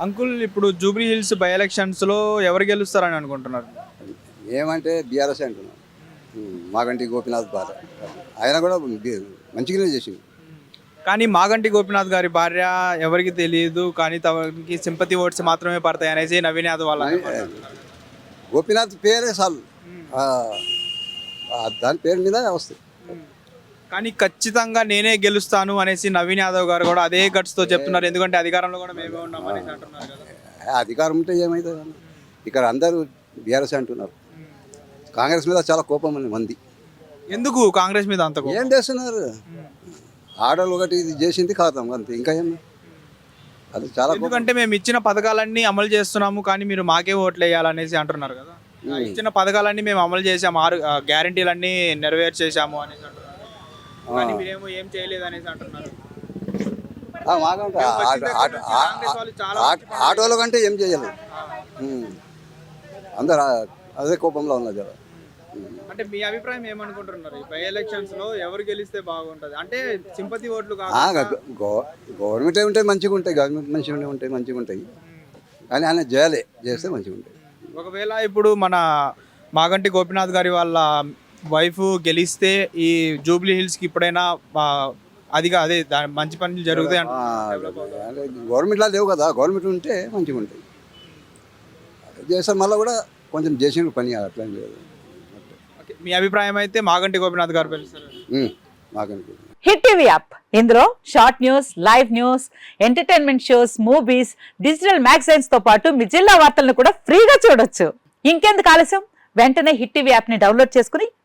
Uncle ఇప్పుడు Jubilee hills by ఎలక్షన్స్లో ఎవరు గెలుస్తారని అనుకుంటున్నారు? ఏమంటే బీఆర్ఎస్ అంటున్నాం. మాగంటి గోపీనాథ్ బాధ ఆయన కూడా మంచిగానే చేసింది కానీ మాగంటి గోపినాథ్ గారి భార్య ఎవరికి తెలియదు కానీ తమకి సింపతి ఓట్స్ మాత్రమే పడతాయి అనేసి నవీన్ యాదవ్ వాళ్ళ గోపీనాథ్ పేరే చాలు. దాని పేరు మీద వస్తుంది కానీ ఖచ్చితంగా నేనే గెలుస్తాను అనేసి నవీన్ యాదవ్ గారు కూడా అదే గట్స్తో చెప్తున్నారు. ఎందుకంటే అధికారంలో కూడా మేమే ఉన్నాం అనేసి అంటున్నారు కదా. అధికారం ఉంటే ఏమవుతుంది అన్న? ఇక్కడ అందరూ బీఆర్ఎస్ అంటున్నారు. కాంగ్రెస్ మీద చాలా కోపం మంది. ఎందుకు కాంగ్రెస్ మీద అంత? ఏం చేస్తున్నారు? ఆడలు ఒకటి ఇది చేసింది ఖాతాం అంతే. ఇంకా ఏం? అది చాలా. ఎందుకంటే మేము ఇచ్చిన పథకాలన్నీ అమలు చేస్తున్నాము కానీ మీరు మాకే ఓట్లు వేయాలనేసి అంటున్నారు కదా. ఇచ్చిన పథకాలన్నీ మేము అమలు చేసాము ఆరు గ్యారంటీలన్నీ నెరవేర్చేసాము అనేసి అంటున్నారు. కానీ మీరేమో ఏం చేయలేదు అనేసి అంటున్నారు. ఆటోల కంటే ఏం చేయలేదు. అందరు అదే కోపంలో ఉన్నారు. అంటే మీ అభిప్రాయం ఏమనుకుంటున్నారు? ఈ బై ఎలక్షన్స్లో ఎవరు గెలిస్తే బాగుంటది? అంటే సింపతి ఓట్లు గవర్నమెంట్ ఉంటే మంచిగా ఉంటాయి గవర్నమెంట్ మంచిగా ఉంటే మంచిగా ఉంటాయి కానీ ఆయన చేయాలి చేస్తే మంచిగా ఉంటాయి ఒకవేళ ఇప్పుడు మన మాగంటి గోపినాథ్ గారి వాళ్ళ వైఫ్ గెలిస్తే ఈ జూబ్లీ హిల్స్కి ఇప్పుడైనా అదిగా అదే మంచి పనులు జరుగుతాయి అంట. అంటే గవర్నమెంట్లో లేవు కదా గవర్నమెంట్ ఉంటే మంచిగా ఉంటాయి. చేస్తే మళ్ళీ కూడా కొంచెం చేసిన పని అట్లా లేదు. ఓకే. మీ అభిప్రాయం అయితే మాగంటి గోపినాథ్ గారు మాకనుకుంటున్నాను హిట్ టీవీ యాప్. ఇందులో short news live news entertainment shows movies digital మ్యాగజైన్స్తో పాటు మీ జిల్లా వార్తలను కూడా ఫ్రీగా చూడొచ్చు. ఇంకెందుకు ఆలస్యం? వెంటనే హిట్ టీవీ యాప్ని డౌన్లోడ్ చేసుకుని